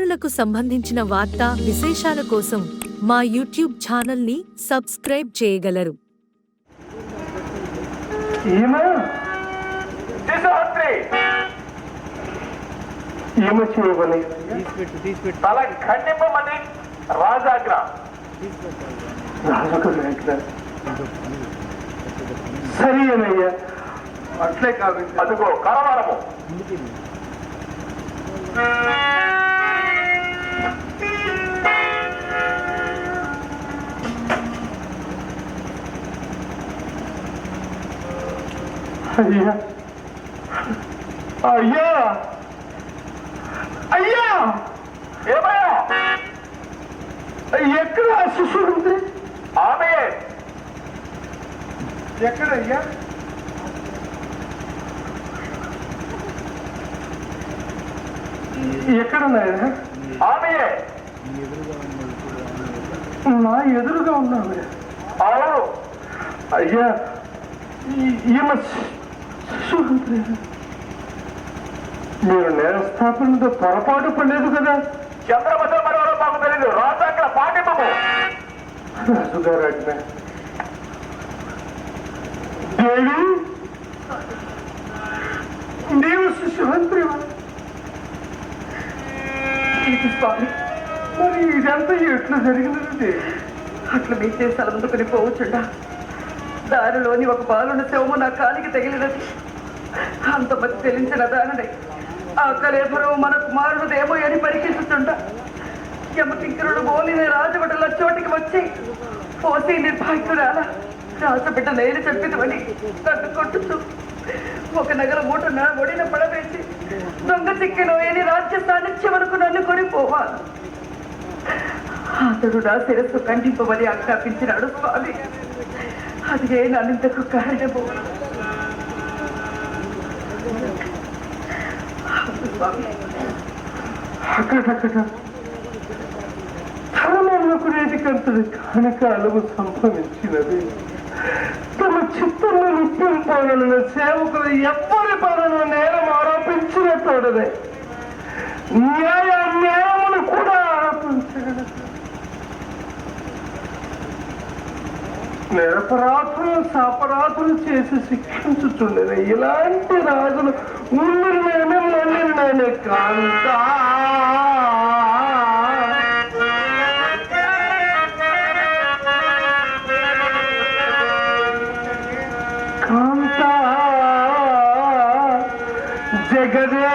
చిన్నారులకు సంబంధించిన వార్తా విశేషాల కోసం మా యూట్యూబ్ ఛానల్ని సబ్స్క్రైబ్ చేయగలరు. తల ఖండింపమని సరి అట్లే కాదు. అదుగో కరవారము. అయ్యా. అయ్యా. అయ్యా. ఏమయ్యా? ఎక్కడ ఆ శిశువు ఉంది? ఆమె. ఎక్కడయ్యా? ఎక్కడ నాయన ఆమెయే నా ఎదురుగా ఉన్నావు అవును. అయ్యా ఈ- ఈమె. మీరు నేరస్థాపనతో పొరపాటు పడలేదు కదా? చంద్రమత మరో మాకు తెలియదు రాజాజ్ఞ పాటింపము రాజుగారు అడిగిన దేవి నీవు శిశువంత్రి స్వామి? మరి ఇదంతా ఎట్లా జరిగినది అట్లా మీ చేసాలు అందుకుని పోవచ్చుండా. దారిలోని ఒక బాలున్న శవము నా కాలికి తగిలినది. అంతమంది తెలించిన దానిని ఆ కలేభరం మన కుమారుడుదేమో అని పరికించుతుండ యమకింకరుడు బోలిన రాజబిడ్డల చోటికి వచ్చి పోసి నిర్భాగ్యురాల రాజబిడ్డ నేను చెప్పినవని నన్ను కొట్టుచు ఒక నగర మూట నా ఒడిన పడవేసి దొంగ చిక్కినోయని రాజ్య సాన్నిధ్యం వరకు నన్ను కొని పోవాలి అతడు నా శిరస్సు ఖండింపమని ఆజ్ఞాపించినాడు స్వామి. అదే నన్నింతకు కారణమో. అవును స్వామి అక్కడక్కడ ధర్మమునకునేటికంతటి కానకాలము సంభవించినది తమ చిత్తంలో నిప్పింపాలన్న సేవకులు ఎవ్వరి పనులు నేరం ఆరోపించినట్టుడదే న్యాయ నిరపరాధులు సపరాధులు చేసి శిక్షించుచుండేది ఇలాంటి రాజులు ముందు నేనే మళ్ళీ నేనే కాంతా. కాంతా. జగదే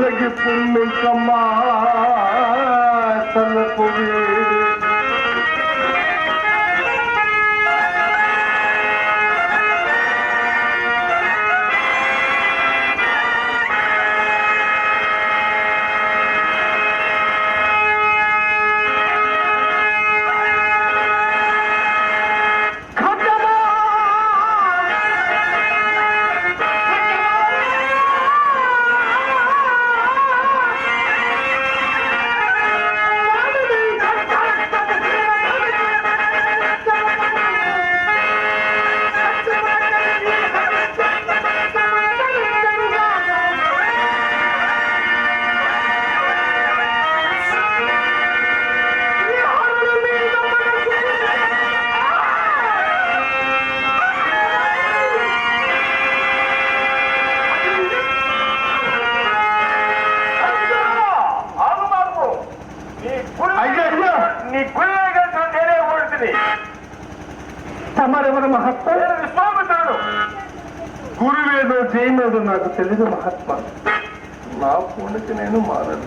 لڳي ڪم సమరమున మహాత్మ. గురువేదో జయమేదో నాకు తెలియదు మహాత్మా. నా పూర్ణకి నేను మారదు